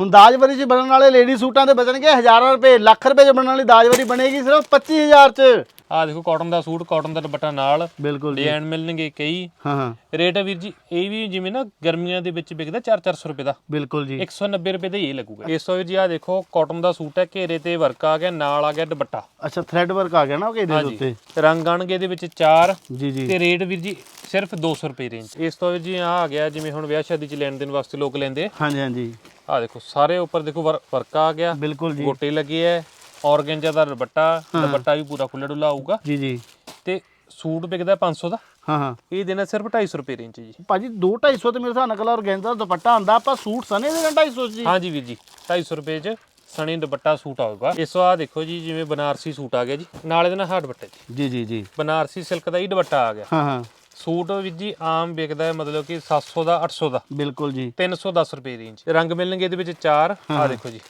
ਹੁਣ ਦਾਜਵਰੀ 'ਚ ਬਣਨ ਵਾਲੇ ਲੇਡੀ ਸੂਟਾਂ ਦੇ ਬਚਣਗੇ ਹਜ਼ਾਰਾਂ ਰੁਪਏ ਲੱਖ ਰੁਪਏ 'ਚ ਬਣਨ ਵਾਲੀ ਦਾਜਵਰੀ ਬਣੇਗੀ ਸਿਰਫ 25000 'ਚ। ਆ ਦੇਖੋ ਕਾਟਨ ਦਾ ਸੂਟ ਕਾਟਨ ਦਾ ਦੁਪੱਟਾ ਨਾਲ ਬਿਲਕੁਲ ਜੀ। ਡਿਜ਼ਾਈਨ ਮਿਲਣਗੇ ਕਈ। ਹਾਂ ਹਾਂ। ਰੇਟ ਆ ਵੀਰ ਜੀ ਇਹ ਵੀ ਜਿਵੇਂ ਨਾ ਗਰਮੀਆਂ ਦੇ ਵਿੱਚ ਵਿਕਦਾ 4-400 ਰੁਪਏ ਦਾ। ਬਿਲਕੁਲ ਜੀ। 190 ਰੁਪਏ ਦਾ ਇਹ ਲੱਗੂਗਾ। ਇਸ ਤੋਂ ਜੀ ਆ ਦੇਖੋ ਕਾਟਨ ਦਾ ਸੂਟ ਹੈ ਘੇਰੇ ਤੇ ਵਰਕ ਆ ਗਿਆ ਨਾਲ ਆ ਗਿਆ ਦੁਪੱਟਾ। ਅੱਛਾ ਥ੍ਰੈਡ ਵਰਕ ਆ ਗਿਆ ਨਾ ਉਹਦੇ ਦੇ ਉੱਤੇ? ਰੰਗ ਆਣਗੇ ਇਹਦੇ ਵਿੱਚ ਚਾਰ। ਜੀ ਜੀ। ਤੇ ਰੇਟ ਵੀਰ ਜੀ ਸਿਰਫ 200 ਰੁਪਏ ਰੇਂਜ ਇਸ ਤੋਂ ਜੀ ਆ ਆ ਗਿਆ ਜਿਵੇਂ ਹੁਣ ਵਿਆਹ ਸ਼ਾਦੀ ਚ ਲੈਣ ਦੇਣ ਵਾਸਤੇ ਲੋਕ ਲੈਂਦੇ। ਹਾਂਜੀ ਹਾਂਜੀ। ਆ ਦੇਖੋ ਸਾਰੇ ਉੱਪਰ ਦੇਖੋ ਵਰਕ ਆ ਗਿਆ। ਬਿਲਕੁਲ ਜੀ। ਗੋਟੇ ਲੱਗੇ ਐ ਔਰਗੈਂਜਾ ਦਾ ਦੁਪੱਟਾ ਦੁਪੱਟਾ ਵੀ ਪੂਰਾ ਖੁੱਲਾ ਡੁੱਲਾ ਆਊਗਾ ਜੀ ਜੀ। ਤੇ ਸੂਟ ਵਿਕਦਾ 500 ਦਾ। ਹਾਂ ਹਾਂ। ਇਹ ਦੇਣਾ ਸਿਰਫ 250 ਰੁਪਏ ਰੇਂਜ ਜੀ। ਭਾਜੀ 2 250 ਤੇ ਮੇਰੇ ਹਿਸਾਬ ਨਾਲ ਔਰਗੈਂਜ਼ਾ ਦਾ ਦੁਪੱਟਾ ਆਂਦਾ ਆਪਾਂ ਸੂਟ ਸਨੇ ਦੇ 250 ਜੀ। ਹਾਂਜੀ ਵੀਰ ਜੀ 250 ਰੁਪਏ 'ਚ ਸਣੀ ਦੁਪੱਟਾ ਸੂਟ ਆਊਗਾ। ਇਸ ਆ ਦੇਖੋ ਜੀ ਜਿਵੇਂ ਬਨਾਰਸੀ ਸੂਟ ਆ ਗਿਆ ਜੀ। ਨਾਲ ਇਹਦੇ ਨਾਲ ਹਾਰ ਦੁਪੱਟਾ ਜੀ। ਜੀ ਜੀ ਜੀ। ਬਨਾਰਸੀ ਸਿਲਕ ਦਾ ਹੀ ਦੁਪੱਟਾ ਆ ਗਿਆ। ਹਾਂ ਹਾਂ। ਸੂਟ ਵੀਰ ਜੀ ਆਮ ਵਿਕਦਾ ਹੈ ਮਤਲਬ ਕਿ 700 ਦਾ 800 ਦਾ। ਬਿਲਕੁਲ ਜੀ। 310 ਰੁਪਏ ਰੇਂਜ ਰੰਗ ਮਿਲਣਗੇ ਇਹਦੇ ਵਿੱਚ ਚਾਰ। ਆ ਦੇਖੋ ਜੀ।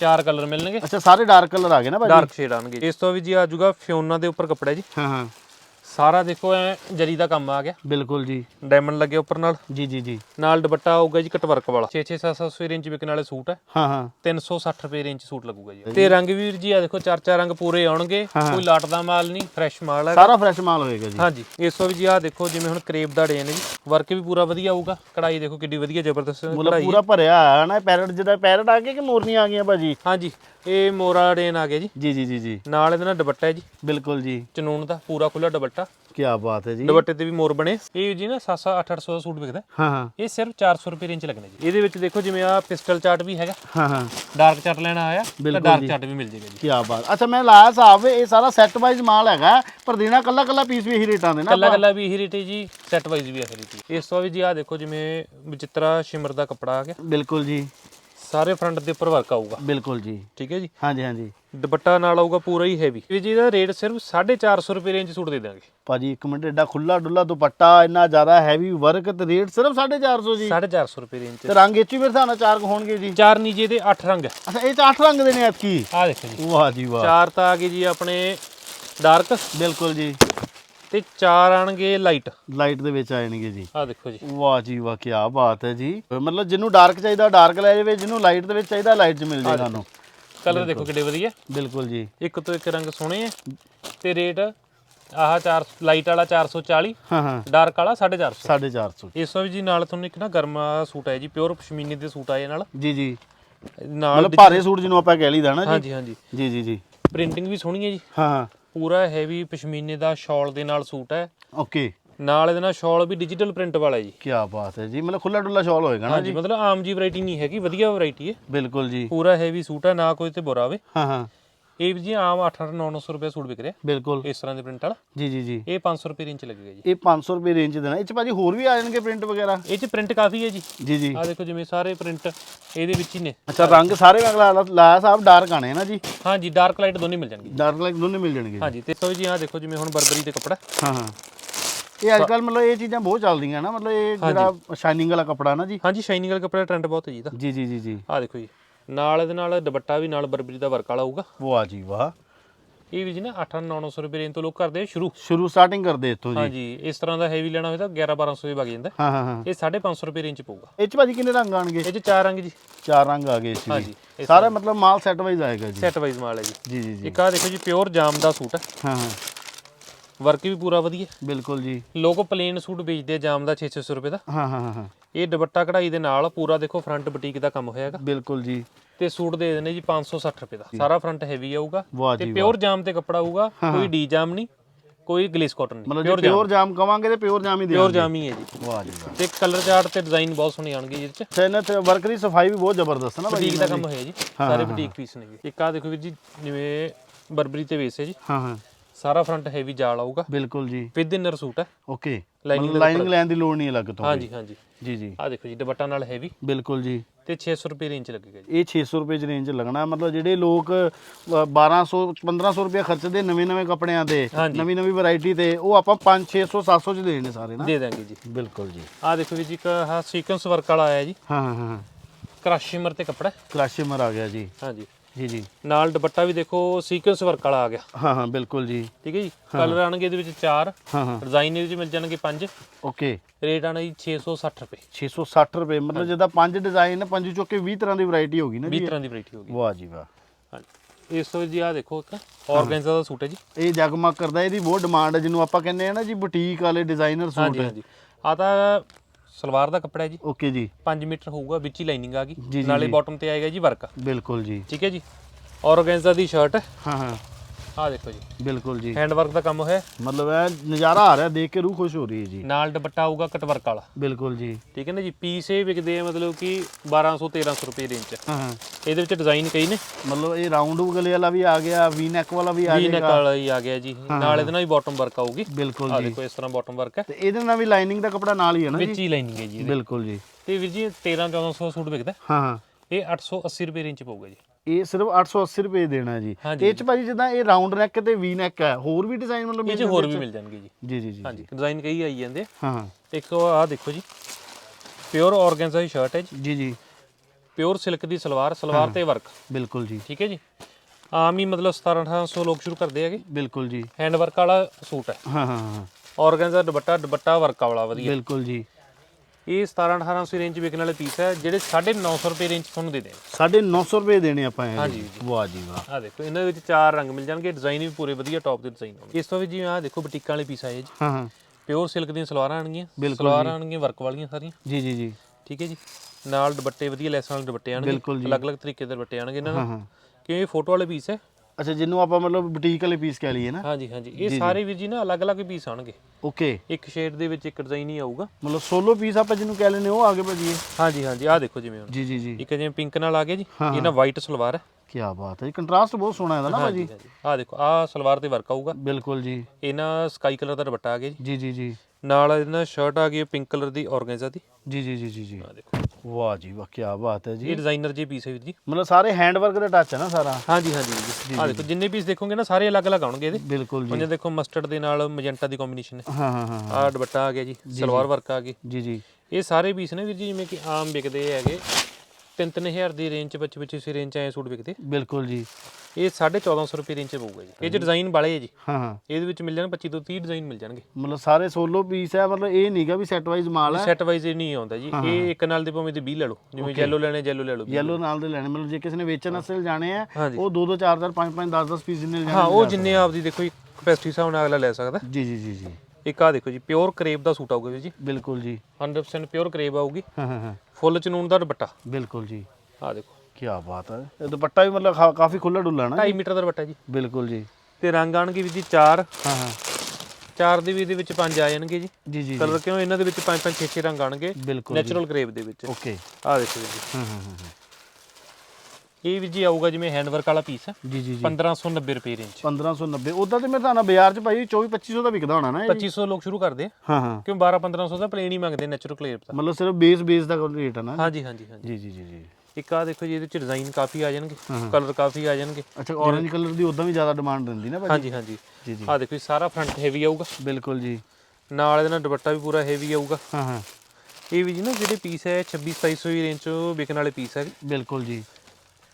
ਚਾਰ ਕਲਰ ਮਿਲਣਗੇ। ਅੱਛਾ ਸਾਰੇ ਡਾਰਕ ਕਲਰ ਆ ਗਏ ਨਾ ਭਾਜੀ ਡਾਰਕ ਸ਼ੇਡ ਆਣਗੇ ਇਸ ਤੋਂ ਵੀ ਜੀ ਆ ਜਾਊਗਾ ਫਿਓਨਾ ਦੇ ਉੱਪਰ ਕੱਪੜਾ ਜੀ। ਹਾਂ ਹਾਂ। ਸਾਰਾ ਦੇਖੋ ਐ ਜਰੀ ਦਾ ਕੰਮ ਆ ਗਿਆ। ਬਿਲਕੁਲ ਜੀ। ਡਾਇਮੰਡ ਲੱਗੇ ਉੱਪਰ ਨਾਲ। ਜੀ ਜੀ ਜੀ। ਨਾਲ ਦੁਪੱਟਾ ਆਊਗਾ ਜੀ ਕਟਵਰਕ ਵਾਲਾ। 6-6 700 ਰੇਂਜ ਵਿਕਣ ਵਾਲੇ ਸੂਟ ਹੈ ਹਾਂ। ਹਾਂ 360 ਰੁਪਏ ਰੇਂਜ ਸੂਟ ਲੱਗੂਗਾ ਜੀ। ਤੇ ਰੰਗ ਵੀਰ ਜੀ ਆ ਦੇਖੋ ਚਾਰ ਚਾਰ ਰੰਗ ਪੂਰੇ ਆਉਣਗੇ। ਕੋਈ ਲਾਟ ਦਾ ਮਾਲ ਨਹੀਂ ਫਰੈਸ਼ ਮਾਲ ਹੈ ਸਾਰਾ ਫਰੈਸ਼ ਮਾਲ ਹੋਏਗਾ ਜੀ। ਹਾਂਜੀ। ਇਸ ਤੋਂ ਵੀ ਜੀ ਆ ਦੇਖੋ ਜਿਵੇਂ ਹੁਣ ਕਰੇਪ ਦਾ ਹੈ ਜੀ ਵਰਕ ਵੀ ਪੂਰਾ ਵਧੀਆ ਆਊਗਾ। ਕਢਾਈ ਦੇਖੋ ਕਿੱਡੀ ਵਧੀਆ ਜ਼ਬਰਦਸਤ ਮਤਲਬ ਕਢਾਈ ਪੂਰਾ ਭਰਿਆ ਹੈ ਨਾ ਪੈਰਟ ਜਿਹਦਾ ਪੈਰਟ ਆ ਗਏ ਕਿ ਮੋਰਨੀਆਂ ਆ ਗਈਆਂ ਭਾਜੀ? ਹਾਂਜੀ। ਇਹ ਮੋਰਾ ਡਿਜ਼ਾਈਨ ਆ ਗਿਆ ਜੀ। ਜੀ ਜੀ ਜੀ ਜੀ। ਨਾਲ ਇਹਦੇ ਨਾਲ ਦੁਪੱਟਾ ਹੈ ਜੀ। ਬਿਲਕੁਲ ਜੀ। ਚਨੂਨ ਦਾ ਪੂਰਾ ਖੁੱਲਾ ਦੁਪੱਟਾ ਕੀ ਬਾਤ ਹੈ ਜੀ। ਦੁਪੱਟੇ ਤੇ ਵੀ ਮੋਰ ਬਣੇ। ਇਹ ਜੀ ਨਾ 700 800 ਦਾ ਸੂਟ ਵਿਕਦਾ। ਹਾਂ ਹਾਂ। ਇਹ ਸਿਰਫ 400 ਰੁਪਏ ਰੇਂਜ ਲੱਗਣੇ ਜੀ। ਇਹਦੇ ਵਿੱਚ ਦੇਖੋ ਜਿਵੇਂ ਆ ਪਿਸਟਲ ਚਾਰਟ ਵੀ ਹੈਗਾ। ਹਾਂ ਹਾਂ। ਡਾਰਕ ਚਾਰਟ ਲੈਣਾ ਆਇਆ ਤਾਂ ਡਾਰਕ। ਚਾਰਟ ਵੀ ਮਿਲ ਜੇਗਾ ਜੀ। ਕੀ ਬਾਤ। ਅੱਛਾ ਮੈਂ ਲਾਇਆ ਹਿਸਾਬ ਇਹ ਸਾਰਾ ਸੈੱਟ ਵਾਈਜ਼ ਮਾਲ ਹੈਗਾ ਪਰ ਦੇਣਾ ਕੱਲਾ ਕੱਲਾ ਪੀਸ ਵੀ ਇਹੀ ਰੇਟਾਂ ਦੇ ਨਾ ਕੱਲਾ ਕੱਲਾ ਵੀ ਇਹੀ ਰੇਟ ਹੈ ਜੀ ਸੈੱਟ ਵਾਈਜ਼ ਵੀ ਇਹੀ ਰੇਟ ਇਸ ਤੋਂ ਵੀ ਜੀ ਆ ਦੇਖੋ ਜਿਵੇਂ ਵਿਚਿਤਰਾ ਸ਼ਿਮਰ ਦਾ ਕੱਪੜਾ ਆ ਗਿਆ। ਬਿਲਕੁਲ ਜੀ। ਸਾਰੇ ਫਰੰਟ ਦੇ ਉੱਪਰ ਵਰਕ ਆਊਗਾ। ਬਿਲਕੁਲ ਜੀ। ਠੀਕ ਹੈ ਜੀ? ਹਾਂਜੀ ਹਾਂਜੀ। ਦੁਪੱਟਾ ਨਾਲ ਆਊਗਾ ਪੂਰਾ ਹੀ ਹੈਵੀ ਜੀ ਦਾ ਰੇਟ ਸਿਰਫ 450 ਰੁਪਏ ਰੇਂਜ ਸੂਟ ਦੇ ਦਾਂਗੇ। ਭਾਜੀ ਇੱਕ ਮਿੰਟ ਐਡਾ ਖੁੱਲਾ ਡੁੱਲਾ ਦੁਪੱਟਾ ਇੰਨਾ ਜ਼ਿਆਦਾ ਹੈਵੀ ਵਰਕ ਤੇ ਰੇਟ ਸਿਰਫ 450 ਜੀ। 450 ਰੁਪਏ ਰੇਂਜ ਤੇ। ਰੰਗ ਇੱਚ ਵੀ ਮੇਰੇ ਹਿਸਾਬ ਨਾਲ ਚਾਰ ਕੁ ਹੋਣਗੇ ਜੀ। ਚਾਰ ਨੀਜੇ ਦੇ 8 ਰੰਗ ਹੈ। ਅੱਛਾ ਇਹ ਚ ਅੱਠ ਰੰਗ ਦੇ ਨੇ ਐਤਕੀ? ਆ ਦੇਖੋ ਜੀ। ਵਾਹ ਜੀ ਵਾਹ। ਚਾਰ ਤਾਂ ਆ ਗਏ ਜੀ ਆਪਣੇ ਡਾਰਕ ਬਿਲਕੁਲ ਜੀ। ਤੇ ਚਾਰ ਆਣਗੇ ਲਾਈਟ ਲਾਈਟ ਦੇ ਵਿੱਚ ਆ ਜਾਣਗੇ ਜੀ। ਆ ਦੇਖੋ ਜੀ। ਵਾਹ ਜੀ ਵਾਹ ਕੀ ਬਾਤ ਹੈ ਜੀ। ਮਤਲਬ ਜਿਹਨੂੰ ਡਾਰਕ ਚਾਹੀਦਾ ਡਾਰਕ ਲੈ ਜਾਵੇ ਜਿਹਨੂੰ ਲਾਈਟ ਦੇ ਵਿੱਚ ਚਾਹੀਦਾ ਲਾਈਟ 'ਚ ਮਿਲ ਜਾਏਗਾ ਤੁਹਾਨੂੰ ਕਲਰ ਦੇਖੋ ਕਿੱਡੇ ਵਧੀਆ। ਬਿਲਕੁਲ ਜੀ। ਇੱਕ ਤੋਂ ਇੱਕ ਰੰਗ ਸੋਹਣੇ ਆ ਤੇ ਰੇਟ ਆਹ 4 ਲਾਈਟ ਵਾਲਾ 440 ਹਾਂ ਹਾਂ। ਡਾਰਕ ਵਾਲਾ 450 450 ਇਸ ਤੋਂ ਵੀ ਜੀ ਨਾਲ ਤੁਹਾਨੂੰ ਇੱਕ ਨਾ ਗਰਮਾ ਸੂਟ ਹੈ ਜੀ ਪਿਓਰ ਪਸ਼ਮੀਨੇ ਦੇ ਸੂਟ ਆਏ ਨਾਲ। ਜੀ ਜੀ। ਨਾਲ ਭਾਰੇ ਸੂਟ ਜਿਹਨੂੰ ਆਪਾਂ ਕਹਿ ਲਈਦਾ ਨਾ ਜੀ। ਹਾਂਜੀ ਹਾਂਜੀ। ਜੀ ਜੀ ਜੀ। ਪ੍ਰਿੰਟਿੰਗ ਵੀ ਸੋਹਣੀ ਹੈ ਜੀ। ਹਾਂ ਹਾਂ। ਪੂਰਾ ਹੈਵੀ ਪਸ਼ਮੀਨੇ ਦਾ ਸ਼ਾਲ ਦੇ ਨਾਲ ਸੂਟ ਹੈ। ਓਕੇ ਨਾਲ ਇਹਦੇ ਨਾਲ ਸ਼ਾਲ ਵੀ ਡਿਜੀਟਲ ਪ੍ਰਿੰਟ ਵਾਲਾ ਜੀ। ਕੀ ਬਾਤ ਹੈ ਜੀ ਮਤਲਬ ਖੁੱਲਾ ਡੁੱਲਾ ਸ਼ਾਲ ਹੋਏਗਾ ਨਾ ਹਾਂਜੀ ਮਤਲਬ ਆਮ ਜੀ ਵੈਰਾਈਟੀ ਨਹੀਂ ਹੈਗੀ ਵਧੀਆ ਵੈਰਾਈਟੀ ਹੈ। ਬਿਲਕੁਲ ਜੀ। ਪੂਰਾ ਹੈਵੀ ਸੂਟ ਹੈ ਨਾ ਕੋਈ ਤੇ ਬੁਰਾ ਆਵੇ ਹਾਂ ਹਾਂ। ਇਹ ਵੀ ਜੀ ਆਮ 8 900 ਰੁਪਏ ਸੂਟ ਵਿਕ ਰਿਹਾ। ਬਿਲਕੁਲ। ਇਸ ਤਰ੍ਹਾਂ ਦੇ ਪ੍ਰਿੰਟ ਵਾਲਾ। ਜੀ ਜੀ ਜੀ। ਇਹ 500 ਰੁਪਏ ਰੇਂਜ ਲੱਗੇਗਾ ਜੀ। ਇਹ 500 ਰੁਪਏ ਰੇਂਜ ਦੇ ਦੇਣਾ। ਇਹ ਚ ਭਾਜੀ ਹੋਰ ਵੀ ਆ ਜਾਣਗੇ ਪ੍ਰਿੰਟ ਵਗੈਰਾ? ਇਹ ਚ ਪ੍ਰਿੰਟ ਕਾਫੀ ਹੈ ਜੀ। ਜੀ ਜੀ। ਆ ਦੇਖੋ ਜਿਵੇਂ ਸਾਰੇ ਪ੍ਰਿੰਟ ਇਹਦੇ ਵਿੱਚ ਹੀ ਨੇ। ਅੱਛਾ ਰੰਗ ਸਾਰੇ ਮੈਂ ਲਾ ਲਾਇਆ ਸਾਹਿਬ ਡਾਰਕ ਆਣੇ ਨਾ ਜੀ? ਹਾਂਜੀ ਡਾਰਕ ਲਾਈਟ ਦੋਨੇ ਮਿਲ ਜਾਣਗੇ। ਡਾਰਕ ਲਾਈਕ ਦੋਨੇ ਮਿਲ ਜਾਣਗੇ ਹਾਂਜੀ ਤੇ ਸੋ ਜੀ ਆ ਦੇਖੋ ਜਿਵੇਂ ਹੁਣ ਬਰਬਰੀ ਤੇ ਕੱਪੜਾ। ਹਾਂ ਹਾਂ। ਇਹ ਅੱਜ ਕੱਲ ਮਤਲਬ ਇਹ ਚੀਜ਼ਾਂ ਬਹੁਤ ਚੱਲਦੀਆਂ ਨਾ ਮਤਲਬ ਇਹ ਜਿਹੜਾ ਸ਼ਾਈਨਿੰਗ ਵਾਲਾ ਕੱਪੜਾ ਨਾ ਜੀ? ਹਾਂਜੀ ਸ਼ਾਈਨਿੰਗ ਵਾਲਾ ਕੱਪੜਾ ਟ੍ਰੈਂਡ ਬਹੁਤ ਹੈ ਜੀ ਦਾ ਜੀ ਜੀ ਜੀ ਜੀ। ਆ ਦੇਖੋ ਜੀ। ਨਾਲ ਇਹਦੇ ਨਾਲ ਦੁਪੱਟਾ ਵੀ ਨਾਲ ਬਰਬਰੀ ਦਾ ਵਰਕ ਵਾਲਾ ਆਊਗਾ ਵਾਹ ਜੀ ਵਾਹ। ਇਹ ਵੀ ਜੀ ਨਾ 8 900 ਰੁਪਏ ਰੇਂਜ ਤੋਂ ਲੋਕ ਕਰਦੇ ਆ ਸ਼ੁਰੂ। ਸ਼ੁਰੂ ਸਟਾਰਟਿੰਗ ਕਰਦੇ ਇੱਥੋਂ ਜੀ। ਹਾਂਜੀ ਇਸ ਤਰ੍ਹਾਂ ਦਾ ਹੈਵੀ ਲੈਣਾ ਹੋਵੇ ਤਾਂ 11 1200 ਵੀ ਵਗ ਜਾਂਦਾ। ਹਾਂ ਹਾਂ ਹਾਂ। ਇਹ 550 ਰੁਪਏ ਰੇਂਜ ਪਊਗਾ। ਇਹ ਚ ਭਾਜੀ ਕਿੰਨੇ ਰੰਗ ਆਣਗੇ? ਇਹ ਚ ਚਾਰ ਰੰਗ ਜੀ। ਚਾਰ ਰੰਗ ਆ ਗਏ ਇਸ 'ਚ ਹਾਂਜੀ ਜੀ ਸਾਰਾ ਮਤਲਬ ਮਾਲ ਸੈੱਟ ਵਾਈਜ਼ ਆਏਗਾ ਜੀ। ਸੈਟ ਵਾਈਜ਼ ਮਾਲ ਹੈ ਜੀ। ਜੀ ਜੀ ਇੱਕ ਆ ਦੇਖੋ ਜੀ ਪਿਓਰ ਜਾਮ ਦਾ ਸੂਟ ਹੈ। ਹਾਂ ਹਾਂ। ਵਰਕ ਵੀ ਪੂਰਾ ਵਧੀਆ। ਬਿਲਕੁਲ ਜੀ। ਲੋਕ ਪਲੇਨ ਸੂਟ ਵੇਚਦੇ ਆ ਜਾਮ ਦਾ 600 ਰੁਪਏ ਦਾ। ਹਾਂ ਹਾਂ ਹਾਂ ਇਹ ਦੁਪੱਟਾ ਕਢਾਈ ਦੇ ਨਾਲ ਪੂਰਾ ਦੇਖੋ ਫਰੰਟ ਬੁਟੀਕ ਦਾ ਕੰਮ ਹੋਇਆਗਾ ਬਿਲਕੁਲ ਜੀ। ਤੇ ਸੂਟ ਦੇ ਦੇਣੇ ਜੀ 560 ਰੁਪਏ ਦਾ। ਸਾਰਾ ਫਰੰਟ ਹੈਵੀ ਆਊਗਾ ਤੇ ਪਿਓਰ ਜਾਮ ਤੇ ਕੱਪੜਾ ਆਊਗਾ ਕੋਈ ਡੀ ਜਾਮ ਨਹੀਂ ਕੋਈ ਗਲੇਸ ਕਾਟਨ ਨਹੀਂ ਜੇ ਪਿਓਰ ਜਾਮ। ਕਵਾਂਗੇ ਤੇ ਪਿਓਰ ਜਾਮ ਹੀ ਪਿਓਰ ਦੇਵਾਂਗੇ ਜਾਮ ਹੀ ਹੈ ਜੀ। ਵਾਹ ਜੀ ਵਾਹ। ਤੇ ਕਲਰ ਚਾਰਟ ਤੇ ਡਿਜ਼ਾਈਨ ਬਹੁਤ ਸੋਹਣੇ ਆਣਗੇ ਜਿਹਦੇ ਚ। ਇਹਨਾਂ ਤੇ ਵਰਕ ਦੀ ਸਫ਼ਾਈ ਵੀ ਬਹੁਤ ਜ਼ਬਰਦਸਤ ਹੈ ਨਾ ਬੁਟੀਕ ਦਾ ਕੰਮ ਹੋਇਆ ਜੀ। ਸਾਰੇ ਬੁਟੀਕ ਪੀਸ ਨੇ ਜੀ। ਇੱਕ ਆ ਦੇਖੋ ਵੀਰ ਜੀ ਜਿਵੇਂ ਬਰਬਰੀ ਤੇ ਵੇਸ ਹੈ ਜੀ। ਹਾਂ ਹਾਂ। ਸਾਰਾ ਫਰੰਟ ਹੈਵੀ ਜਾਲ ਆਊਗਾ। ਬਿਲਕੁਲ ਜੀ। ਵਿਦ ਇਨਰ ਸੂਟ ਹੈ। ਓਕੇ ਲਾਈਨਿੰਗ ਲੈਣ ਦੀ ਲੋੜ ਨਹੀਂ ਅਲੱਗ ਤੋਂ ਹਾਂਜੀ ਹਾਂਜੀ। ਜੀ ਜੀ। ਆ ਦੇਖੋ ਜੀ ਦੁਪੱਟਾ ਨਾਲ ਹੈਵੀ ਬਿਲਕੁਲ ਜੀ। ਤੇ 600 ਰੁਪਏ ਰੇਂਜ ਲੱਗੇਗਾ ਜੀ। ਇਹ 600 ਰੁਪਏ ਚ ਰੇਂਜ ਲੱਗਣਾ। ਮਤਲਬ ਜਿਹੜੇ ਲੋਕ ਅ, 1200 1500 ਰੁਪਏ ਖਰਚਦੇ ਨਵੇਂ ਨਵੇਂ ਕੱਪੜਿਆਂ ਤੇ। ਨਵੀਂ ਨਵੀਂ ਵੈਰਾਈਟੀ ਤੇ ਉਹ ਆਪਾਂ 5 600 700 ਚ ਦੇਣੇ ਸਾਰੇ ਨਾ। ਦੇ ਦਾਂਗੇ ਜੀ। ਬਿਲਕੁਲ ਜੀ। ਆ ਦੇਖੋ ਜੀ ਇੱਕ ਆਹ ਸੀਕੁਐਂਸ ਵਰਕ ਵਾਲਾ ਆਇਆ ਜੀ। ਹਾਂ ਹਾਂ ਹਾਂ। ਕ੍ਰਸ਼ ਸ਼ਿਮਰ ਤੇ ਕੱਪੜਾ। ਕ੍ਰਾਸ਼ੀਮਰ ਆ ਗਿਆ ਜੀ। ਹਾਂਜੀ। ਜੀ ਜੀ ਨਾਲ ਦੁਪੱਟਾ ਵੀ ਦੇਖੋ ਸੀਕੁਐਂਸ ਵਰਕ ਵਾਲਾ ਆ ਗਿਆ। ਹਾਂ ਹਾਂ ਬਿਲਕੁਲ ਜੀ। ਠੀਕ ਹੈ ਜੀ? ਕਲਰ ਆਣਗੇ ਇਹਦੇ ਵਿੱਚ 4 ਹਾਂ ਹਾਂ। ਡਿਜ਼ਾਈਨ ਇਹਦੇ ਵਿੱਚ ਮਿਲ ਜਾਣਗੇ 5 ਓਕੇ ਰੇਟ ਆਣਾ ਜੀ 660 ਰੁਪਏ। 660 ਰੁਪਏ ਮਤਲਬ ਜਿਹਦਾ ਪੰਜ ਡਿਜ਼ਾਈਨ ਪੰਜ ਚੋਂ ਕੇ 20 ਤਰ੍ਹਾਂ ਦੀ ਵੈਰਾਈਟੀ ਹੋਗੀ ਨਾ 20 ਜੀ ਤਰ੍ਹਾਂ ਦੀ ਵੈਰਾਈਟੀ ਹੋਗੀ ਵਾਹ ਜੀ ਵਾਹ। ਹਾਂਜੀ। ਇਸ ਤੋਂ ਜੀ ਆ ਦੇਖੋ ਇੱਕ ਆਰਗੈਂਜ਼ਾ ਦਾ ਸੂਟ ਹੈ ਜੀ। ਇਹ ਜਗਮਗ ਕਰਦਾ ਇਹਦੀ ਬਹੁਤ ਡਿਮਾਂਡ ਹੈ ਜਿਹਨੂੰ ਆਪਾਂ ਕਹਿੰਦੇ ਆ ਨਾ ਜੀ ਬੁਟੀਕ ਵਾਲੇ ਡਿਜ਼ਾਈਨਰ ਸੂਟ। ਹਾਂਜੀ। ਹਾਂਜੀ ਆ ਤਾਂ ਸਲਵਾਰ ਦਾ ਕੱਪੜਾ ਹੈ ਜੀ। ਓਕੇ ਜੀ। 5 ਮੀਟਰ ਹੋਊਗਾ ਵਿੱਚ ਹੀ ਲਾਈਨਿੰਗ ਆ ਜੀ, ਗਈ। ਜੀ, ਨਾਲੇ ਜੀ। ਬਾਟਮ ਤੇ ਆਏਗਾ ਜੀ ਵਰਕ। ਬਿਲਕੁਲ ਜੀ। ਠੀਕ ਹੈ ਜੀ। ਆਰਗੈਂਜ਼ਾ ਦੀ ਸ਼ਰਟ ਹਾਂ ਹਾਂ। ਆ ਦੇਖੋ ਜੀ। ਬਿਲਕੁਲ ਜੀ। ਹੈਂਡ ਵਰਕ ਦਾ ਕੰਮ ਹੋਇਆ ਮਤਲਬ ਇਹ ਨਜ਼ਾਰਾ ਆ ਰਿਹਾ ਦੇਖ ਕੇ ਰੂਹ ਖੁਸ਼ ਹੋ ਰਹੀ ਹੈ ਜੀ। ਨਾਲ ਦੁਪੱਟਾ ਆਊਗਾ ਕਟ ਵਰਕ ਵਾਲਾ। ਬਿਲਕੁਲ ਜੀ। ਠੀਕ ਹੈ ਨਾ ਜੀ? ਪੀਸ ਇਹ ਵਿਕਦੇ ਆ ਮਤਲਬ ਕਿ 1200 1300 ਰੁਪਏ ਰੇਂਜ ਚ ਹਾਂ ਹਾਂ। ਇਹਦੇ ਵਿੱਚ ਡਿਜ਼ਾਈਨ ਕਈ ਨੇ। ਮਤਲਬ ਇਹ ਰਾਉਂਡ ਗਲੇ ਵਾਲਾ ਵੀ ਆ ਗਿਆ ਵੀ ਨੈਕ ਵਾਲਾ ਵੀ ਆ ਵੀ ਨੈਕ ਜਾਏਗਾ। ਵਾਲਾ ਹੀ ਆ ਗਿਆ ਜੀ। ਨਾਲ ਇਹਦੇ ਨਾਲ ਵੀ ਬਾਟਮ ਵਰਕ ਆਊਗੀ। ਬਿਲਕੁਲ ਜੀ। ਦੇਖੋ ਇਸ ਤਰ੍ਹਾਂ ਬਾਟਮ ਵਰਕ ਹੈ। ਤੇ ਇਹਦੇ ਨਾਲ ਵੀ ਲਾਈਨਿੰਗ ਦਾ ਕਪੜਾ ਨਾਲ ਹੀ ਹੈ ਨਾ ਵਿੱਚ ਜੀ ਹੀ ਲਾਈਨਿੰਗ ਹੈ ਜੀ ਇਹਦੇ। ਬਿਲਕੁਲ ਜੀ। ਤੇ ਵੀਰ ਜੀ 13 1400 ਸੂਟ ਵਿਕਦਾ। ਹਾਂ ਹਾਂ। ਇਹ 880 ਰੁਪਏ ਰੇਂਜ ਚ ਪਊਗਾ ਜੀ। ਇਹ ਸਿਰਫ 880 ਰੁਪਏ ਦੇਣਾ ਜੀ। ਇਹ ਚ ਭਾਜੀ ਜਿੱਦਾਂ ਇਹ ਰਾਉਂਡ ਨੈਕ ਤੇ ਵੀ ਨੈਕ ਹੈ ਹੋਰ ਵੀ ਡਿਜ਼ਾਈਨ ਮਤਲਬ ਇਹ ਚ ਮਿਲ ਹੋਰ ਜਾਂਦੇ ਵੀ ਮਿਲ ਜਾਣਗੇ ਜੀ। ਜੀ ਜੀ ਜੀ ਹਾਂਜੀ ਡਿਜ਼ਾਈਨ ਕਈ ਆਈ ਜਾਂਦੇ। ਹਾਂ ਇੱਕ ਆ ਦੇਖੋ ਜੀ ਪਿਓਰ ਆਰਗੈਂਜ਼ਾ ਦੀ ਸ਼ਰਟ ਹੈ ਜੀ। ਜੀ ਜੀ। ਪਿਓਰ ਸਿਲਕ ਦੀ ਸਲਵਾਰ ਸਲਵਾਰ ਤੇ ਵਰਕ ਬਿਲਕੁਲ ਜੀ। ਠੀਕ ਹੈ ਜੀ। ਆਮ ਹੀ ਮਤਲਬ 17 1800 ਲੋਕ ਸ਼ੁਰੂ ਕਰਦੇ ਹੈਗੇ। ਬਿਲਕੁਲ ਜੀ। ਹੈਂਡ ਵਰਕ ਵਾਲਾ ਸੂਟ ਹੈ। ਹਾਂ ਹਾਂ ਹਾਂ ਆਰਗੈਂਜ਼ਾ ਦੁਪੱਟਾ ਦੁਪੱਟਾ ਵਰਕ ਵਾਲਾ ਵਧੀਆ। ਬਿਲਕੁਲ ਜੀ। ਇਹ 17 1800 ਰੇਂਜ ਵਿਕਣ ਵਾਲੇ ਪੀਸ ਹੈ ਜਿਹੜੇ 950 ਰੁਪਏ ਰੇਂਜ ਤੁਹਾਨੂੰ ਦੇ ਦੇਣ 950 ਰੁਪਏ ਦੇਣੇ ਆਪਾਂ ਇਹ। ਹਾਂਜੀ, ਵਾਹ ਜੀ ਵਾਹ। ਆ ਦੇਖੋ ਇਹਨਾਂ ਦੇ ਵਿੱਚ ਚਾਰ ਰੰਗ ਮਿਲ ਜਾਣਗੇ ਡਿਜ਼ਾਈਨ ਵੀ ਪੂਰੇ ਵਧੀਆ ਟੌਪ ਦੇ ਡਿਜ਼ਾਈਨ ਹੋਣਗੇ। ਇਸ ਤੋਂ ਵੀ ਜਿਵੇਂ ਆ ਦੇਖੋ ਬੁਟੀਕਾਂ ਵਾਲੇ ਪੀਸ ਆਏ ਜੀ। ਹਾਂ ਹਾਂ। ਪਿਓਰ ਸਿਲਕ ਦੀਆਂ ਸਲਵਾਰਾਂ ਆਣਗੀਆਂ ਬਿਲਕੁਲ ਸਲਵਾਰਾਂ ਆਣਗੀਆਂ ਵਰਕ ਵਾਲੀਆਂ ਸਾਰੀਆਂ। ਜੀ ਜੀ ਜੀ। ਠੀਕ ਹੈ ਜੀ। ਨਾਲ ਦੁਪੱਟੇ ਵਧੀਆ ਲੈਸਾਂ ਵਾਲੇ ਦੁਪੱਟੇ ਆਣਗੇ ਬਿਲਕੁਲ ਜੀ। ਅਲੱਗ-ਅਲੱਗ ਤਰੀਕੇ ਦੇ ਦੁਪੱਟੇ ਆਣਗੇ ਇਹਨਾਂ ਹਾਂ ਨਾਲ ਹਾਂ। ਕਿਉਂ ਇਹ ਫੋਟੋ ਵਾਲੇ ਪੀਸ ਹੈ ਅੱਛਾ ਜਿਹਨੂੰ ਆਪਾਂ ਮਤਲਬ ਬੁਟੀਕ ਵਾਲੇ ਪੀਸ ਕਹਿ ਲਈਏ ਨਾ। ਹਾਂਜੀ ਹਾਂਜੀ। ਇਹ ਸਾਰੇ ਵੀਰ ਜੀ ਨਾ ਅਲੱਗ-ਅਲੱਗ ਪੀਸ ਆਣਗੇ ਓਕੇ ਇੱਕ ਸ਼ੇਡ ਦੇ ਵਿੱਚ ਇੱਕ ਡਿਜ਼ਾਈਨ ਹੀ ਆਊਗਾ। ਮਤਲਬ ਸੋਲੋ ਪੀਸ ਆਪਾਂ ਜਿਹਨੂੰ ਕਹਿ ਲੈਨੇ ਉਹ ਆਗੇ ਭਾਜੀ ਹਾਂਜੀ ਹਾਂਜੀ। ਆਹ ਦੇਖੋ ਜਿਵੇਂ ਹੁਣ। ਜੀ ਜੀ ਜੀ। ਇੱਕ ਜਿਵੇਂ ਪਿੰਕ ਨਾਲ ਆ ਗਿਆ ਜੀ। ਹਾਂ, ਇਹ ਨਾ ਵਾਈਟ ਸਲਵਾਰ ਹੈ। ਕੀ ਬਾਤ ਹੈ ਜੀ। ਕੰਟਰਾਸਟ ਬਹੁਤ ਸੋਹਣਾ ਇਹਦਾ ਨਾ ਭਾਜੀ। ਆਹ ਦੇਖੋ ਆਹ ਸਲਵਾਰ ਤੇ ਵਰਕ ਆਊਗਾ। ਬਿਲਕੁਲ ਜੀ। ਇਹ ਨਾ ਸਕਾਈ ਕਲਰ ਦਾ ਦੁਪੱਟਾ ਆ ਗਿਆ ਜੀ। ਜੀ ਜੀ ਜੀ। ਨਾਲ ਇਹਨਾਂ ਸ਼ਰਟ ਆ ਗਈ ਪਿੰਕ ਕਲਰ ਦੀ ਆਰਗੈਂਜ਼ਾ ਦੀ। ਜੀ ਜੀ ਜੀ ਜੀ ਜੀ। ਆਹ ਦੇਖੋ। ਵਾਹ ਜੀ ਵਾਹ ਕੀ ਬਾਤ ਹੈ ਜੀ। ਇਹ ਡਿਜ਼ਾਈਨਰ ਜੀ ਪੀਸ ਹੈ ਵੀਰ ਜੀ। ਮਤਲਬ ਸਾਰੇ ਹੈਂਡ ਵਰਕ ਦਾ ਟੱਚ ਹੈ ਨਾ ਸਾਰਾ? ਹਾਂਜੀ ਹਾਂਜੀ ਆਹ ਦੇਖੋ ਜਿੰਨੇ ਪੀਸ ਦੇਖੋਗੇ ਨਾ ਸਾਰੇ ਅਲੱਗ-ਅਲੱਗ ਆਉਣਗੇ ਇਹਦੇ। ਬਿਲਕੁਲ ਜੀ। ਉਹਨੇ ਦੇਖੋ ਮਸਟਰਡ ਦੇ ਨਾਲ ਮੈਜੈਂਟਾ ਦੀ ਕੰਬੀਨੇਸ਼ਨ ਹੈ। ਹਾਂ ਹਾਂ। ਆਹ ਦੁਪੱਟਾ ਆ ਗਿਆ ਜੀ ਸਲਵਾਰ ਵਰਕ ਆ ਗਈ। ਜੀ ਜੀ। ਇਹ ਸਾਰੇ ਪੀਸ ਨੇ ਵੀਰ ਜੀ ਜਿਵੇਂ ਕਿ ਆਮ ਵਿਕਦੇ ਹੈਗੇ। 3-3000 ਦੀ ਰੇਂਜ ਚ ਵਿੱਚ ਵਿੱਚ ਇਸੇ ਰੇਂਜ ਚ ਐ ਸੂਟ ਵਿਕਦੇ। ਬਿਲਕੁਲ ਜੀ। ਇਹ 1450 ਰੁਪਏ ਰੇਂਜ ਚ ਪਊਗਾ ਜੀ। ਇਹ ਚ ਡਿਜ਼ਾਈਨ ਵਾਲੇ ਹੈ ਜੀ। ਹਾਂ ਹਾਂ। ਇਹਦੇ ਵਿੱਚ ਮਿਲ ਜਾਣਗੇ 25 ਤੋਂ 30 ਡਿਜ਼ਾਈਨ ਮਿਲ ਜਾਣਗੇ। ਮਤਲਬ ਸਾਰੇ ਸੋਲੋ ਪੀਸ ਹੈ ਮਤਲਬ ਇਹ ਨਹੀਂਗਾ ਵੀ ਸੈਟ ਵਾਈਜ਼ ਮਾਲ ਹੈ? ਸੈੱਟ ਵਾਈਜ਼ ਇਹ ਨਹੀਂ ਆਉਂਦਾ ਜੀ। ਇਹ ਇੱਕ ਨਾਲ ਦੇ ਭਾਵੇਂ ਤੇ 20 ਲੈ ਲਓ। ਜਿਵੇਂ ਯੈਲੋ ਲੈਣੇ ਯੈਲੋ ਲੈ ਲਓ। ਯੈਲੋ ਨਾਲ ਦੇ ਲੈਣੇ। ਮਤਲਬ ਜੇ ਕਿਸੇ ਨੇ ਵੇਚਣ ਵਾਸਤੇ ਜਾਣੇ ਆ। ਉਹ 2 2 4 4 5 5 10 10 ਪੀਸ ਜਿੰਨੇ ਹਾਂ ਜਾਣੇ ਉਹ ਜਿੰਨੇ ਆਪਦੀ ਦੇਖੋ ਜੀ ਕਪੈਸਿਟੀ ਹਿਸਾਬ ਨਾਲ ਅਗਲਾ ਲੈ ਸਕਦਾ। ਜੀ ਜੀ ਜੀ ਜੀ। ਇੱਕ ਆ ਦੇਖੋ ਜੀ ਪਿਓਰ ਕਰੇਪ ਦਾ ਸੂਟ ਆਊਗਾ ਵੀਰ ਜੀ। ਬਿਲਕੁਲ ਜੀ। 100% ਪਿਓਰ ਕਰੇਪ ਆਊਗੀ। ਹਾਂ ਹਾਂ ਹਾਂ। ਫੁੱਲ ਚਨੂਨ ਦਾ ਦੁਪੱਟਾ। ਬਿਲਕੁਲ ਜੀ। ਆ ਦੇਖੋ। ਕੀ ਬਾਤ ਹੈ। ਇਹ ਦੁਪੱਟਾ ਵੀ ਮਤਲਬ ਖਾ- ਕਾਫੀ ਖੁੱਲਾ ਡੁੱਲਾ ਨਾ 2.5 ਮੀਟਰ ਦਾ ਦੁਪੱਟਾ ਜੀ। ਬਿਲਕੁਲ ਜੀ। ਤੇ ਰੰਗ ਆਣਗੇ ਵੀਰ ਜੀ ਚਾਰ। ਹਾਂ ਹਾਂ। ਚਾਰ ਦੇ ਵੀ ਇਹਦੇ ਵਿੱਚ ਪੰਜ ਆ ਜਾਣਗੇ ਜੀ। ਜੀ ਜੀ ਕਲਰ ਕਿਉਂ? ਇਹਨਾਂ ਦੇ ਵਿੱਚ ਪੰਜ ਪੰਜ ਛੇ ਛੇ ਰੰਗ ਆਣਗੇ। ਬਿਲਕੁਲ ਨੈਚੁਰਲ ਕਰੇਪ ਦੇ ਵਿੱਚ। ਓਕੇ ਆ ਦੇਖੋ ਵੀਰ ਜੀ। ਹਾਂ ਹਾਂ ਹਾਂ। ਇਹ ਵੀ ਜੀ ਆਊਗਾ ਜਿਵੇਂ ਹੈਂਡ ਵਰਕ ਵਾਲਾ ਪੀਸ ਜੀ ਜੀ ਜੀ। 1590 ਰੁਪਏ ਰੇਂਜ 1590 ਉਦਾਂ ਤੇ ਮੇਰੇ ਤਾਂ ਨਾ ਬਾਜ਼ਾਰ 'ਚ ਭਾਈ 24 2500 ਦਾ ਵਿਕਦਾ ਹੋਣਾ ਨਾ ਇਹ 2500 ਲੋਕ ਸ਼ੁਰੂ ਕਰਦੇ। ਆ ਹਾਂ ਹਾਂ। ਕਿਉਂ 12 1500 ਦਾ ਪਲੇਨ ਹੀ ਮੰਗਦੇ ਨੈਚੁਰਲ ਕਰੇਪ ਦਾ ਮਤਲਬ ਸਿਰਫ ਬੇਸ ਬੇਸ ਦਾ ਰੇਟ ਹੈ ਨਾ। ਹਾਂਜੀ ਹਾਂਜੀ ਹਾਂਜੀ। ਜੀ ਜੀ ਜੀ ਜੀ। ਇੱਕ ਆ ਦੇਖੋ ਜੀ ਇਹਦੇ ਚ ਡਿਜ਼ਾਈਨ ਕਾਫੀ ਆ ਜਾਣਗੇ। ਕਲਰ ਕਾਫੀ ਆ ਜਾਣਗੇ। ਅੱਛਾ orange ਕਲਰ ਦੀ ਉਦਾਂ ਵੀ ਜ਼ਿਆਦਾ ਡਿਮਾਂਡ ਰਹਿੰਦੀ ਨਾ ਭਾਜੀ। ਹਾਂਜੀ ਹਾਂਜੀ। ਜੀ ਜੀ। ਆ ਦੇਖੋ ਜੀ ਸਾਰਾ ਫਰੰਟ ਹੈਵੀ ਆਊਗਾ। ਬਿਲਕੁਲ ਜੀ। ਨਾਲ ਇਹਦੇ ਨਾਲ ਦੁਪੱਟਾ ਵੀ ਪੂਰਾ ਹੈਵੀ ਆਊਗਾ। ਹਾਂ ਹਾਂ। ਇਹ ਵੀ ਜੀ ਨਾ ਜਿਹੜੇ ਪੀਸ ਹੈ 26 2700 ਦੀ ਰੇਂਜ ਚ ਵਿਕਣ ਵਾਲੇ ਪੀਸ ਹੈ ਬਿਲਕੁਲ ਜੀ।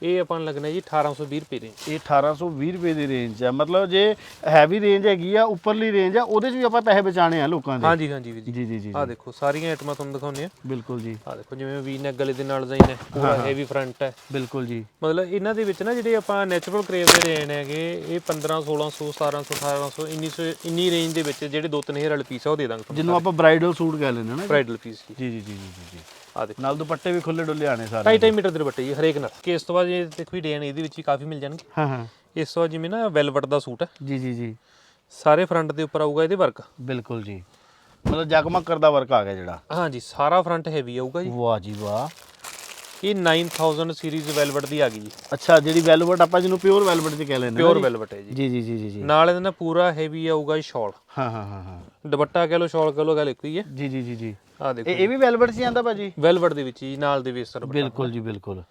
ਇਹ ਆਪਾਂ ਨੂੰ ਲੱਗਣਾ ਜੀ 1820 ਰੁਪਏ ਰੇਂਜ ਇਹ 1820 ਰੁਪਏ ਦੀ ਰੇਂਜ ਹੈ ਮਤਲਬ ਜੇ ਹੈਵੀ ਰੇਂਜ ਹੈਗੀ ਆ ਉੱਪਰਲੀ ਰੇਂਜ ਆ ਉਹਦੇ 'ਚ ਵੀ ਆਪਾਂ ਪੈਸੇ ਬਚਾਣੇ ਆ ਲੋਕਾਂ ਦੇ। ਹਾਂਜੀ ਹਾਂਜੀ ਵੀਰ ਜੀ। ਜੀ ਜੀ ਜੀ ਆ ਦੇਖੋ ਸਾਰੀਆਂ ਆਈਟਮਾਂ ਤੁਹਾਨੂੰ ਦਿਖਾਉਂਦੇ ਆ। ਬਿਲਕੁਲ ਜੀ। ਆ ਦੇਖੋ ਜਿਵੇਂ ਵੀ ਨੈਕ ਗਲੇ ਦੇ ਨਾਲ ਡਿਜ਼ਾਈਨ ਹੈ ਪੂਰਾ ਹੈਵੀ ਫਰੰਟ ਹੈ। ਬਿਲਕੁਲ ਜੀ। ਮਤਲਬ ਇਹਨਾਂ ਦੇ ਵਿੱਚ ਨਾ ਜਿਹੜੇ ਆਪਾਂ ਨੈਚੁਰਲ ਕਰੇਵ ਦੇ ਰੇਂਜ ਹੈਗੇ ਇਹ 15 1600 1700 1800 1900 ਇੰਨੀ ਰੇਂਜ ਦੇ ਵਿੱਚ ਜਿਹੜੇ 2-3000 ਵਾਲੇ ਪੀਸ ਆ ਉਹ ਦੇ ਦਾਂਗੇ ਤੁਹਾਨੂੰ ਜਿਹਨੂੰ ਆਪਾਂ ਬ੍ਰਾਈਡਲ ਸੂਟ ਕਹਿ ਲੈਂਦੇ ਨਾ ਬ੍ਰਾਈਡਲ ਪੀਸ ਜੀ ਜੀ ਜੀ ਜੀ ਜੀ। ਆ ਦੇਖੋ। ਨਾਲ ਦੁਪੱਟੇ ਵੀ ਖੁੱਲੇ ਡੁੱਲੇ ਆਣੇ ਸਾਰੇ। ਢਾਈ ਢਾਈ ਮੀਟਰ ਦੇ ਦੁਪੱਟੇ ਜੀ ਹਰੇਕ ਨਾਲ। ਕਿ ਇਸ ਤੋਂ ਬਾਅਦ ਇਹ ਦੇਖੋ ਡਿਜ਼ਾਈਨ ਇਹਦੇ ਵਿੱਚ ਵੀ ਕਾਫੀ ਮਿਲ ਜਾਣਗੇ। ਹਾਂ ਹਾਂ। ਇਸ ਤੋਂ ਜਿਵੇਂ ਨਾ ਵੈਲਵਟ ਦਾ ਸੂਟ ਹੈ। ਜੀ ਜੀ ਜੀ। ਸਾਰੇ ਫਰੰਟ ਦੇ ਉੱਪਰ ਆਊਗਾ ਇਹਦੇ ਵਰਕ। ਬਿਲਕੁਲ ਜੀ। ਮਤਲਬ ਜਗਮਗ ਕਰਦਾ ਵਰਕ ਆ ਗਿਆ ਜਿਹੜਾ। ਹਾਂਜੀ ਸਾਰਾ ਫਰੰਟ ਹੈਵੀ ਆਊਗਾ ਜੀ। ਵਾਹ ਜੀ ਵਾਹ। ਇਹ 9000 ਸੀਰੀਜ਼ ਵੈਲਵਟ ਦੀ ਆ ਗਈ ਜੀ। ਅੱਛਾ ਜਿਹੜੀ ਵੈਲਵਟ ਆਪਾਂ ਜਿਹਨੂੰ ਪਿਓਰ ਵੈਲਵਟ 'ਚ ਕਹਿ ਲੈਂਦੇ ਪਿਓਰ ਵੈਲਵਟ ਹੈ ਜੀ। ਜੀ ਜੀ ਜੀ ਜੀ ਜੀ। ਨਾਲ ਇਹਦੇ ਨਾਲ ਪੂਰਾ ਹੈਵੀ ਆਊਗਾ ਸ਼ਾਲ ਹਾਂ ਹਾਂ ਹਾਂ ਹਾਂ। ਦੁਪੱਟਾ ਕਹ ਲਓ ਸ਼ਾਲ ਕਹ ਲਓ ਗੱਲ ਇੱਕੋ ਹੀ ਹੈ। ਜੀ ਜੀ ਜੀ ਜੀ। ਆ ਦੇਖੋ ਇਹ ਇਹ ਵੀ ਵੈਲਵਟ 'ਚ ਹੀ ਆਂਦਾ ਭਾਜੀ? ਵੈਲਵਟ ਦੇ ਵਿੱਚ ਹੀ ਨਾਲ ਦੇ ਵੀ ਸਰ ਬਿਲਕੁਲ ਜੀ ਬਿਲਕੁਲ।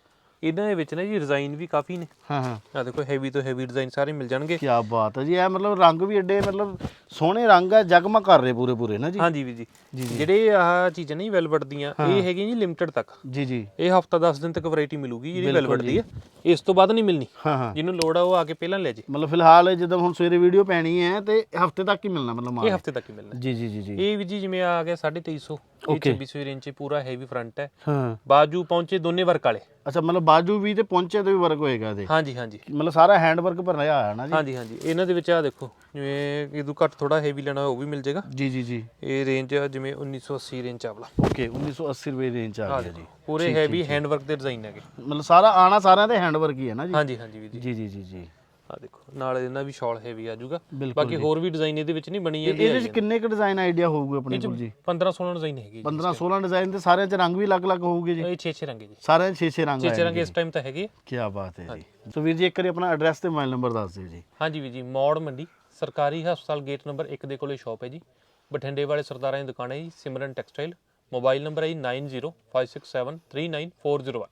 ਇਹਨਾਂ ਦੇ ਵਿੱਚ ਨਾ ਜੀ ਡਿਜ਼ਾਈਨ ਵੀ ਕਾਫੀ ਨੇ। ਹਾਂ ਹਾਂ। ਆ ਦੇਖੋ ਹੈਵੀ ਤੋਂ ਹੈਵੀ ਡਿਜ਼ਾਈਨ ਸਾਰੇ ਮਿਲ ਜਾਣਗੇ। ਕੀ ਬਾਤ ਹੈ ਜੀ ਇਹ ਮਤਲਬ ਰੰਗ ਵੀ ਐਡੇ ਮਤਲਬ ਸੋਹਣੇ ਰੰਗ ਹੈ ਜਗਮਗ ਕਰ ਰਹੇ ਪੂਰੇ ਪੂਰੇ ਨਾ ਜੀ। ਹਾਂਜੀ ਵੀ ਜੀ। ਜਿਹੜੇ ਆਹ ਚੀਜ਼ਾਂ ਨਹੀਂ ਵੈਲਵਟ ਦੀਆਂ ਇਹ ਹੈਗੀਆਂ ਜੀ ਲਿਮਟਿਡ ਤੱਕ। ਜੀ ਜੀ। ਇਹ ਹਫਤਾ 10 ਦਿਨ ਤੱਕ ਵੈਰਾਈਟੀ ਮਿਲੂਗੀ ਜਿਹੜੀ ਵੈਲਵਟ ਦੀ ਹੈ ਇਸ ਤੋਂ ਬਾਅਦ ਨਹੀਂ ਮਿਲਣੀ। ਹਾਂ ਹਾਂ। ਜਿਹਨੂੰ ਲੋੜ ਆ ਉਹ ਆ ਕੇ ਪਹਿਲਾਂ ਲੈ ਜੇ। ਮਤਲਬ ਫਿਲਹਾਲ ਜਦੋਂ ਹੁਣ ਸਵੇਰੇ ਵੀਡੀਓ ਪੈਣੀ ਹੈ ਤੇ ਹਫ਼ਤੇ ਤੱਕ ਹੀ ਮਿਲਣਾ ਮਤਲਬ ਇਹ ਮਾਲ ਹਫ਼ਤੇ ਤੱਕ ਹੀ ਮਿਲਣਾ। ਜੀ ਜੀ ਜੀ ਜੀ। ਇਹ ਵੀ ਜੀ ਜਿਵੇਂ ਆ ਗਿਆ 2350 ਇਹ 26 ਇੰਚ ਪੂਰਾ ਹੈਵੀ ਫਰੰਟ ਹੈ। ਹਾਂ। ਬਾਜੂ ਪਹੁੰਚੇ ਦੋਨੇ ਵਰਕ ਵਾਲੇ। ਅੱਛਾ ਮਤਲਬ ਬਾਜੂ ਵੀ ਤੇ ਪਹੁੰਚੇ ਤੇ ਵੀ ਵਰਕ ਹੋਏਗਾ ਇਹਦੇ? ਹਾਂਜੀ ਹਾਂਜੀ। ਮਤਲਬ ਸਾਰਾ ਹੈਂਡ ਵਰਕ ਭਰਨਾ ਆਇਆ ਨਾ ਜੀ? ਹਾਂਜੀ ਹਾਂਜੀ। ਇਹਨਾਂ ਦੇ ਵਿੱਚ ਆ ਦੇਖੋ ਜਿਵੇਂ ਇਹਦੂ ਘੱਟ ਥੋੜਾ ਹੈਵੀ ਲੈਣਾ ਹੋਵੇ ਉਹ ਵੀ ਮਿਲ ਜਾਏਗਾ। ਜੀ ਜੀ ਜੀ। ਇਹ ਰੇਂਜ ਜਿਵੇਂ 1980 ਰੇਂਜ ਆ ਵਾਲਾ। ਓਕੇ 1980 ਰੁਪਏ ਰੇਂਜ ਆ ਗਿਆ ਜੀ। ਪੂਰੇ ਹੈਵੀ ਹੈਂਡ ਵਰਕ ਦੇ ਡਿਜ਼ਾਈਨ ਹੈਗੇ। ਮਤਲਬ ਸਾਰਾ ਆਣਾ ਸਾਰਿਆਂ ਦੇ ਹੈਂਡ ਵਰਕ ਹੀ ਹੈ ਨਾ ਜੀ? ਹਾਂਜੀ ਹਾਂਜੀ ਵੀ ਜੀ। ਜੀ ਜੀ ਜੀ ਜੀ। ਆ ਦੇਖੋ ਨਾਲ ਇਹਨਾਂ ਵੀ ਸ਼ਾਲ ਹੈਵੀ ਆ ਜਾਊਗਾ। ਬਿਲਕੁਲ ਬਾਕੀ ਹੋਰ ਵੀ ਡਿਜ਼ਾਈਨ ਇਹਦੇ ਵਿੱਚ ਨਹੀਂ ਬਣੀ ਜਾਂਦੀ ਇਹਦੇ ਵਿੱਚ ਕਿੰਨੇ ਕੁ ਡਿਜ਼ਾਈਨ ਆਈਡੀਆ ਹੋਊਗਾ ਆਪਣੇ ਕੋਲ ਜੀ? 15 16 ਡਿਜ਼ਾਈਨ ਹੈਗੇ ਜੀ 15 16 ਡਿਜ਼ਾਈਨ ਤੇ ਸਾਰਿਆਂ 'ਚ ਰੰਗ ਵੀ ਅਲੱਗ-ਅਲੱਗ ਹੋਊਗੇ ਜੀ? ਇਹ 6 6 ਰੰਗੇ ਜੀ। ਸਾਰਿਆਂ 'ਚ 6-6 ਰੰਗ 6 ਆਏ ਰੰਗੇ ਇਸ ਟਾਈਮ ਤਾਂ ਹੈਗੇ। ਕੀ ਬਾਤ ਹੈ ਜੀ। ਸੋ ਵੀਰ ਜੀ ਇੱਕ ਵਾਰੀ ਆਪਣਾ ਐਡਰੈਸ ਤੇ ਮੋਬਾਈਲ ਨੰਬਰ ਦੱਸ ਦਿਓ ਜੀ। ਹਾਂਜੀ ਵੀ ਜੀ ਮੌੜ ਮੰਡੀ ਸਰਕਾਰੀ ਹਸਪਤਾਲ ਗੇਟ ਨੰਬਰ 1 ਦੇ ਕੋਲੇ ਸ਼ਾਪ ਹੈ ਜੀ। ਬਠਿੰਡੇ ਵਾਲੇ ਸਰਦਾਰਾਂ ਦੀ ਦੁਕਾਨ ਹੈ ਜੀ ਸਿਮਰਨ ਟੈਕਸਟਾਈਲ। ਮੋਬਾਈਲ ਨੰਬਰ ਹੈ ਜੀ 9056739401